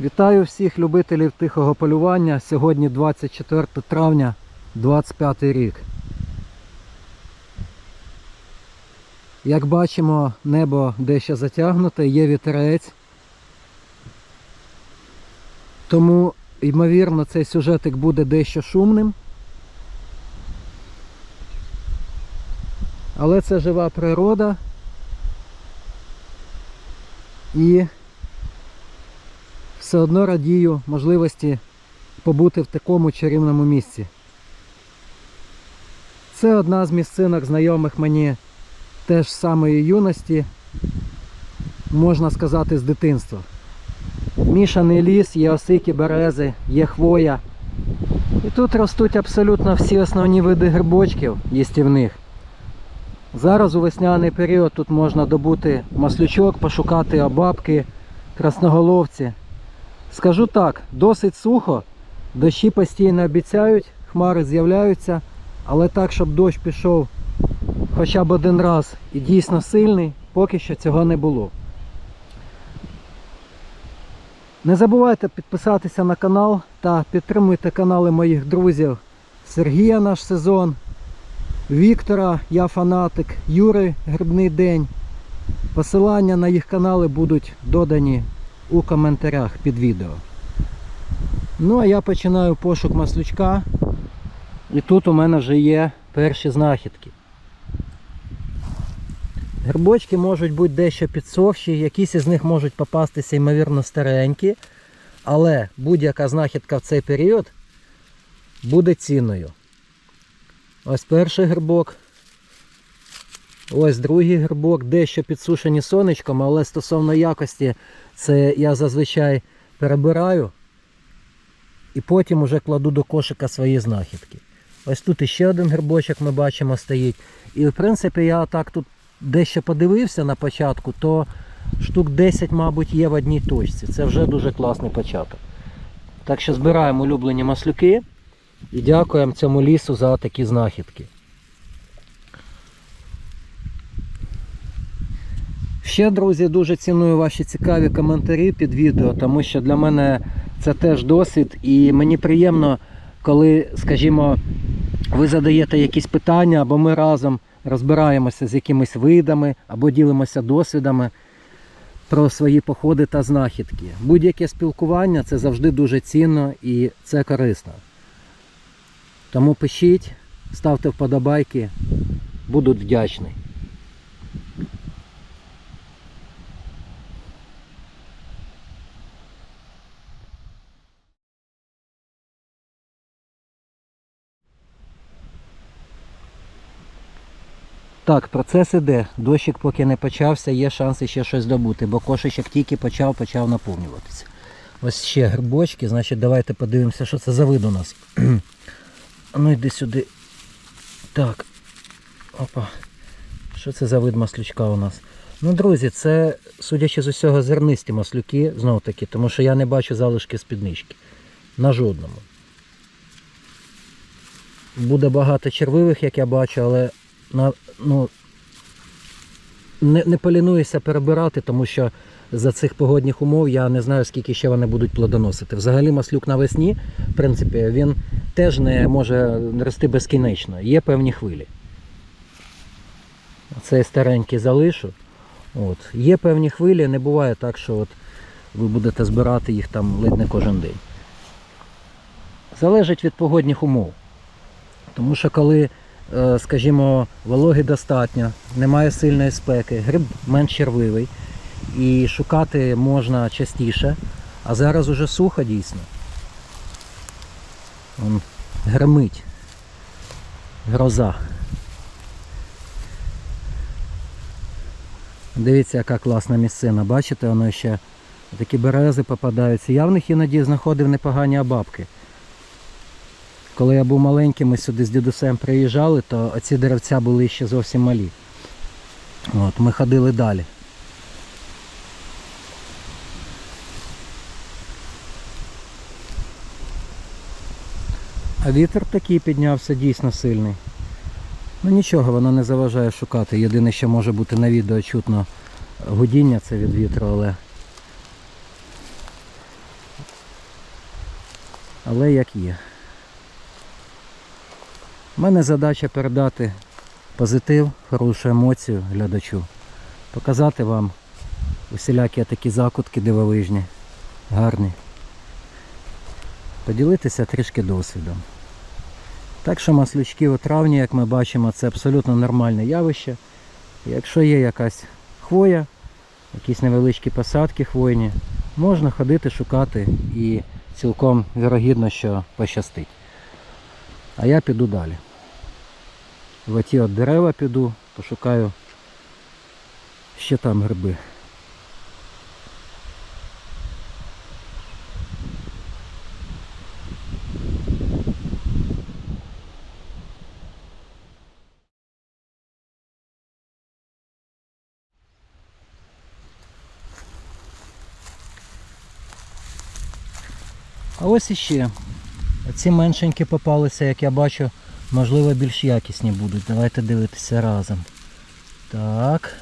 Вітаю всіх любителів тихого полювання. Сьогодні 24 травня 25 рік. Як бачимо, небо дещо затягнуте, є вітерець. Тому, ймовірно, цей сюжетик буде дещо шумним. Але це жива природа. І все одно радію можливості побути в такому чарівному місці. Це одна з місцинок знайомих мені теж самої юності, можна сказати, з дитинства. Мішаний ліс, є осики, берези, є хвоя. І тут ростуть абсолютно всі основні види грибочків їстівних. Зараз у весняний період тут можна добути маслючок, пошукати обабки, красноголовці. Скажу так, досить сухо, дощі постійно обіцяють, хмари з'являються, але так, щоб дощ пішов хоча б один раз і дійсно сильний, поки що цього не було. Не забувайте підписатися на канал та підтримуйте канали моїх друзів Сергія наш сезон, Віктора, я фанатик, Юри Грибний День. Посилання на їх канали будуть додані у коментарях під відео. Ну а я починаю пошук маслючка. І тут у мене вже є перші знахідки. Грибочки можуть бути дещо підсохші, якісь із них можуть попастися, ймовірно, старенькі, але будь-яка знахідка в цей період буде цінною. Ось перший грибок. Ось другий грибок, дещо підсушені сонечком, але стосовно якості, це я зазвичай перебираю і потім уже кладу до кошика свої знахідки. Ось тут іще один грибочок ми бачимо стоїть. І в принципі я так тут дещо подивився на початку, то штук 10, мабуть, є в одній точці. Це вже дуже класний початок. Так що збираємо улюблені маслюки і дякуємо цьому лісу за такі знахідки. Ще, друзі, дуже ціную ваші цікаві коментарі під відео, тому що для мене це теж досвід, і мені приємно, коли, скажімо, ви задаєте якісь питання, або ми разом розбираємося з якимись видами, або ділимося досвідами про свої походи та знахідки. Будь-яке спілкування це завжди дуже цінно і це корисно. Тому пишіть, ставте вподобайки, буду вдячний. Так, процес іде. Дощик поки не почався, є шанси ще щось добути, бо кошечок тільки почав, почав наповнюватися. Ось ще грибочки, значить давайте подивимося, що це за вид у нас. Ну йди сюди. Так. Опа. Що це за вид маслючка у нас? Ну, друзі, це, судячи з усього, зернисті маслюки, знову таки, тому що я не бачу залишки спіднички. На жодному. Буде багато червивих, як я бачу, але на, ну, не, не полінуюся перебирати, тому що за цих погодних умов я не знаю, скільки ще вони будуть плодоносити. Взагалі маслюк навесні, в принципі, він теж не може рости безкінечно. Є певні хвилі. Цей старенький залишу. От. Є певні хвилі, не буває так, що от ви будете збирати їх там ледь не кожен день. Залежить від погодних умов. Тому що коли скажімо, вологи достатньо, немає сильної спеки, гриб менш червивий і шукати можна частіше, а зараз уже сухо дійсно. Вон, гримить. Гроза. Дивіться, яка класна місцина. Бачите, воно ще такі берези попадаються. Я в них іноді знаходив непогані обабки. Коли я був маленький, ми сюди з дідусем приїжджали, то оці деревця були ще зовсім малі. От, Ми ходили далі. А вітер такий піднявся дійсно сильний. Ну нічого, воно не заважає шукати. Єдине, що може бути на відео чутно гудіння це від вітру, але Але як є. У мене задача передати позитив, хорошу емоцію глядачу. Показати вам усілякі такі закутки дивовижні, гарні. Поділитися трішки досвідом. Так що маслючки у травні, як ми бачимо, це абсолютно нормальне явище. Якщо є якась хвоя, якісь невеличкі посадки хвойні, можна ходити шукати і цілком вірогідно, що пощастить. А я піду далі. В оті от дерева піду, пошукаю ще там гриби. А ось іще. Ці меншенькі попалися, як я бачу, можливо більш якісні будуть. Давайте дивитися разом. Так.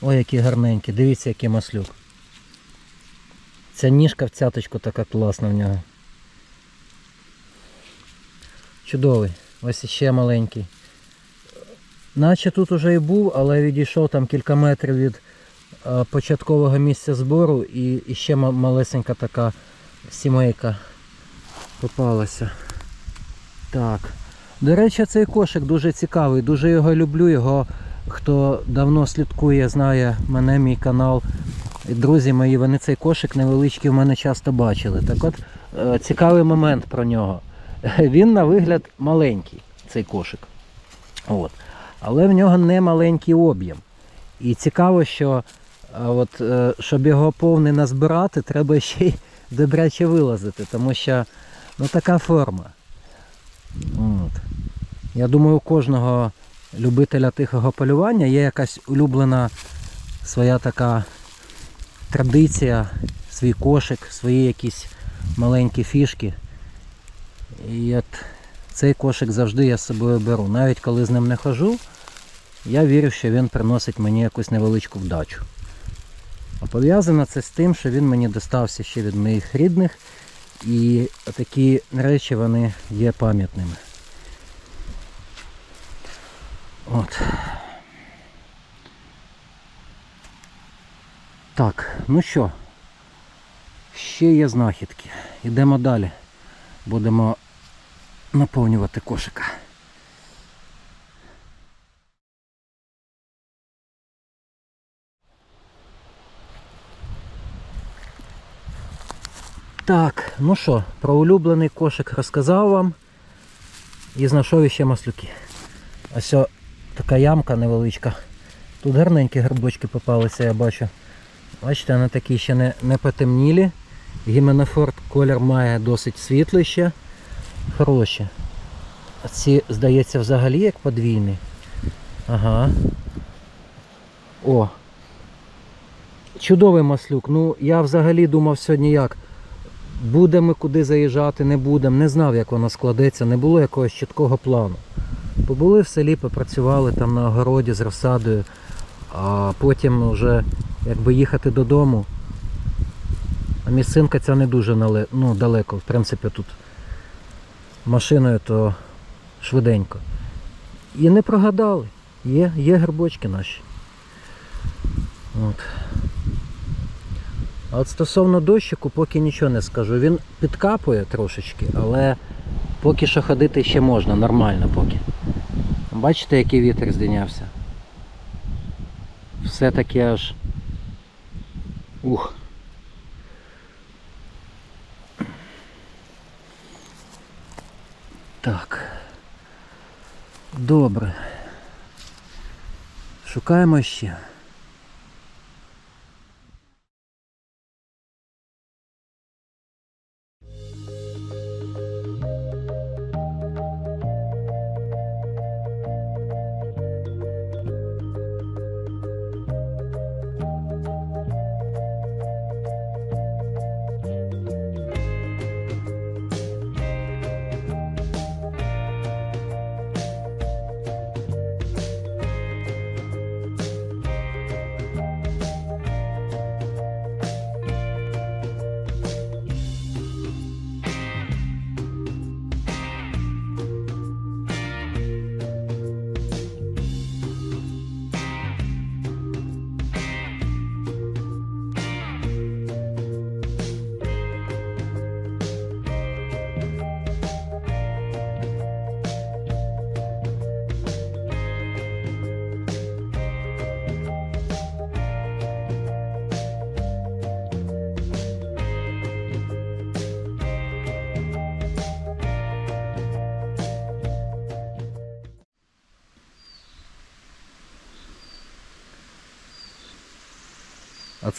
Ой, які гарненькі. Дивіться, який маслюк. Ця ніжка в цяточку така класна в нього. Чудовий. Ось іще маленький. Наче тут уже і був, але відійшов там кілька метрів від е, початкового місця збору і ще малесенька така сімейка попалася. Так. До речі, цей кошик дуже цікавий, дуже його люблю. Його хто давно слідкує, знає мене, мій канал. Друзі мої, вони цей кошик невеличкий в мене часто бачили. Так от, е, цікавий момент про нього. Він на вигляд маленький, цей кошик. От. Але в нього не маленький об'єм. І цікаво, що от, е, щоб його повний назбирати, треба ще й добряче вилазити, тому що ну, така форма. От. Я думаю, у кожного любителя тихого полювання є якась улюблена своя така традиція, свій кошик, свої якісь маленькі фішки. І от цей кошик завжди я з собою беру. Навіть коли з ним не хожу, я вірю, що він приносить мені якусь невеличку вдачу. А пов'язано це з тим, що він мені достався ще від моїх рідних, і такі речі вони є пам'ятними. От. Так, ну що, ще є знахідки. Йдемо далі. Будемо наповнювати кошика. Так, ну що, про улюблений кошик розказав вам і знайшов ще маслюки. Ось така ямка невеличка. Тут гарненькі грибочки попалися, я бачу. Бачите, вони такі ще не, не потемнілі. Гіменофорд колір має досить світлий ще. Хороші. А ці, здається, взагалі як подвійні. Ага. О. Чудовий маслюк. Ну, я взагалі думав сьогодні як. Будемо куди заїжджати, не будемо. Не знав, як воно складеться, не було якогось чіткого плану. Побули в селі, попрацювали там на огороді з розсадою, а потім вже якби їхати додому. А місцинка ця не дуже ну, далеко, в принципі, тут машиною то швиденько. І не прогадали. Є, є грибочки наші. От. А от стосовно дощику, поки нічого не скажу. Він підкапує трошечки, але поки що ходити ще можна, нормально поки. Бачите, який вітер здійнявся? Все таки аж. Ух. Так. Добре. Шукаємо ще.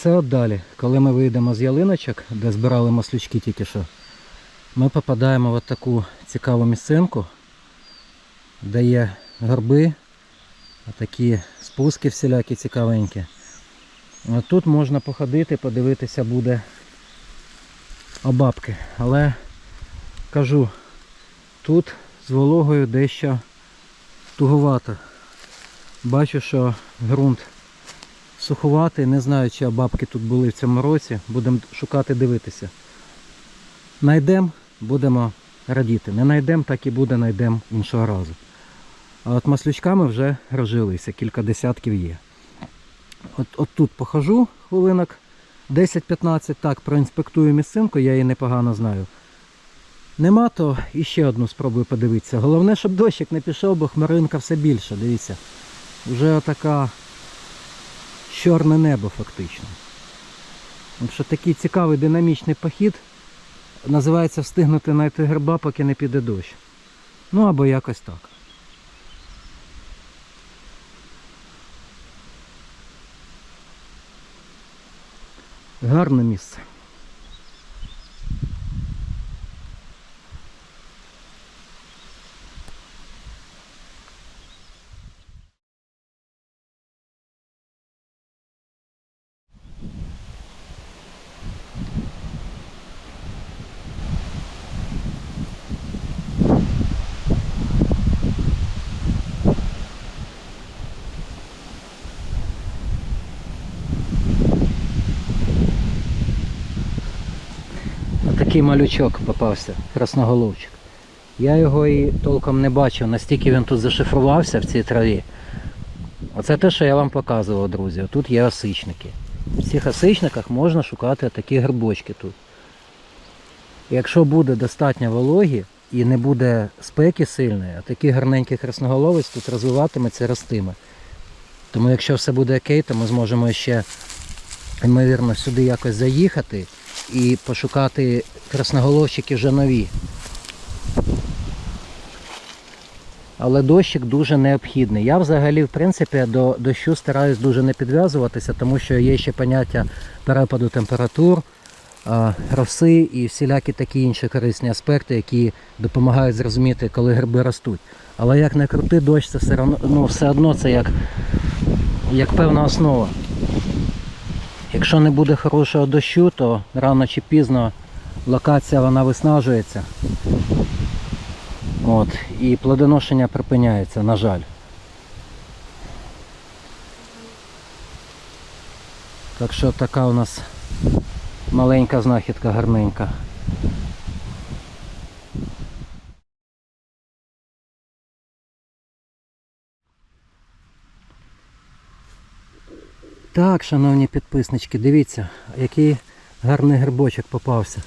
Це от далі. Коли ми вийдемо з ялиночок, де збирали маслючки тільки що, ми попадаємо в таку цікаву місцинку, де є горби, такі спуски всілякі цікавенькі. Тут можна походити, подивитися буде обабки. Але кажу, тут з вологою дещо туговато. Бачу, що ґрунт суховатий, не знаю, чи бабки тут були в цьому році. Будемо шукати дивитися. Найдемо, будемо радіти. Не найдемо, так і буде, найдемо іншого разу. А от маслючками вже розжилися, кілька десятків є. От, от тут похожу хвилинок 10-15, так, проінспектую місцинку, я її непогано знаю. Нема, то іще одну спробую подивитися. Головне, щоб дощик не пішов, бо хмаринка все більше, дивіться. Вже отака чорне небо фактично. Що такий цікавий динамічний похід називається встигнути знайти герба, поки не піде дощ. Ну або якось так. Гарне місце. Такий малючок попався, красноголовчик. Я його і толком не бачив, настільки він тут зашифрувався в цій траві. Оце те, що я вам показував, друзі. Тут є осичники. В цих осичниках можна шукати такі грибочки тут. Якщо буде достатньо вологі і не буде спеки сильної, а такий гарненький красноголовець тут розвиватиметься, ростиме. Тому якщо все буде окей, то ми зможемо ще, ймовірно, сюди якось заїхати і пошукати красноголовчики вже нові. Але дощик дуже необхідний. Я взагалі, в принципі, до дощу стараюсь дуже не підв'язуватися, тому що є ще поняття перепаду температур, роси і всілякі такі інші корисні аспекти, які допомагають зрозуміти, коли гриби ростуть. Але як не крути, дощ це все одно, ну, все одно це як, як певна основа. Якщо не буде хорошого дощу, то рано чи пізно локація вона виснажується. От, і плодоношення припиняється, на жаль. Так що така у нас маленька знахідка гарненька. Так, шановні підписнички, дивіться, який гарний грибочок попався.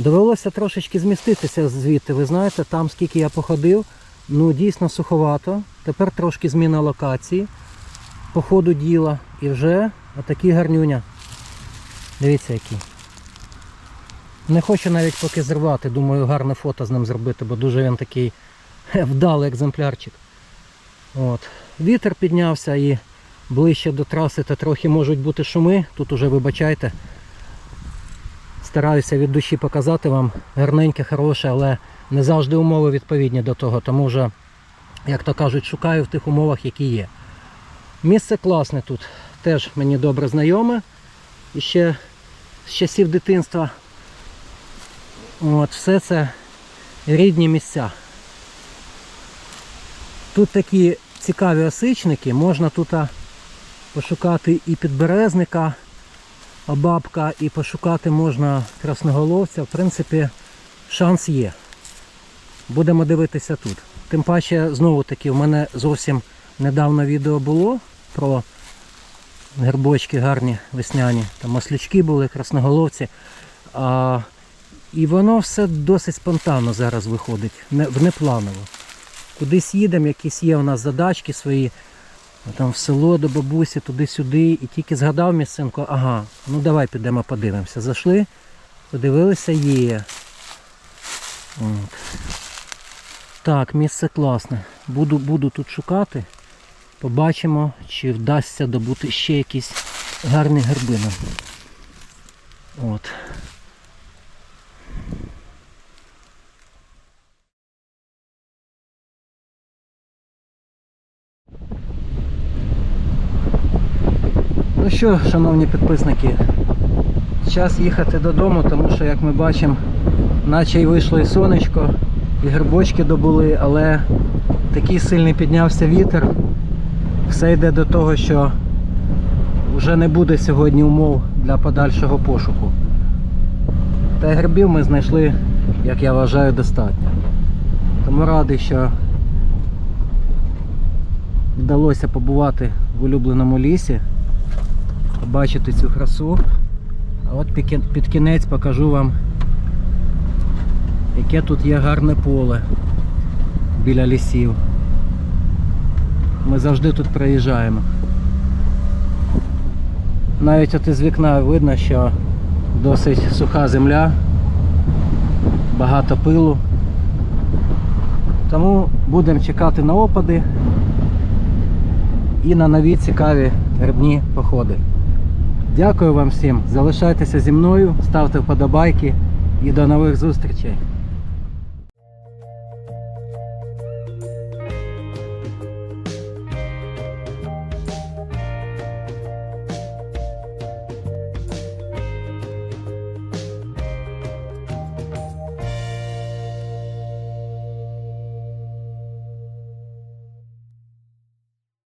Довелося трошечки зміститися звідти. Ви знаєте, там скільки я походив, ну дійсно суховато. Тепер трошки зміна локації по ходу діла. І вже отакі гарнюня. Дивіться які. Не хочу навіть поки зривати, думаю, гарне фото з ним зробити, бо дуже він такий вдалий екземплярчик. От. Вітер піднявся і ближче до траси, то трохи можуть бути шуми. Тут уже вибачайте. Стараюся від душі показати вам гарненьке, хороше, але не завжди умови відповідні до того, тому вже, як то кажуть, шукаю в тих умовах, які є. Місце класне тут, теж мені добре знайоме. Ще з часів дитинства. От, все це рідні місця. Тут такі цікаві осичники, можна тут пошукати і підберезника, бабка, і пошукати можна красноголовця. В принципі, шанс є. Будемо дивитися тут. Тим паче, знову таки, в мене зовсім недавно відео було про грибочки гарні весняні. Там маслючки були, красноголовці. А, і воно все досить спонтанно зараз виходить, не, внепланово. Кудись їдемо, якісь є у нас задачки свої, там в село до бабусі, туди-сюди, і тільки згадав місцинку, ага, ну давай підемо подивимося. Зайшли, подивилися, є. От. Так, місце класне. Буду, буду тут шукати. Побачимо, чи вдасться добути ще якісь гарні герби нам. От. Що, шановні підписники, час їхати додому, тому що, як ми бачимо, наче й вийшло і сонечко, і грибочки добули, але такий сильний піднявся вітер. Все йде до того, що вже не буде сьогодні умов для подальшого пошуку. Та грибів ми знайшли, як я вважаю, достатньо. Тому радий, що вдалося побувати в улюбленому лісі, побачити цю красу. А от під кінець покажу вам, яке тут є гарне поле біля лісів. Ми завжди тут проїжджаємо. Навіть от із вікна видно, що досить суха земля, багато пилу. Тому будемо чекати на опади і на нові цікаві грибні походи. Дякую вам всім. Залишайтеся зі мною, ставте вподобайки і до нових зустрічей.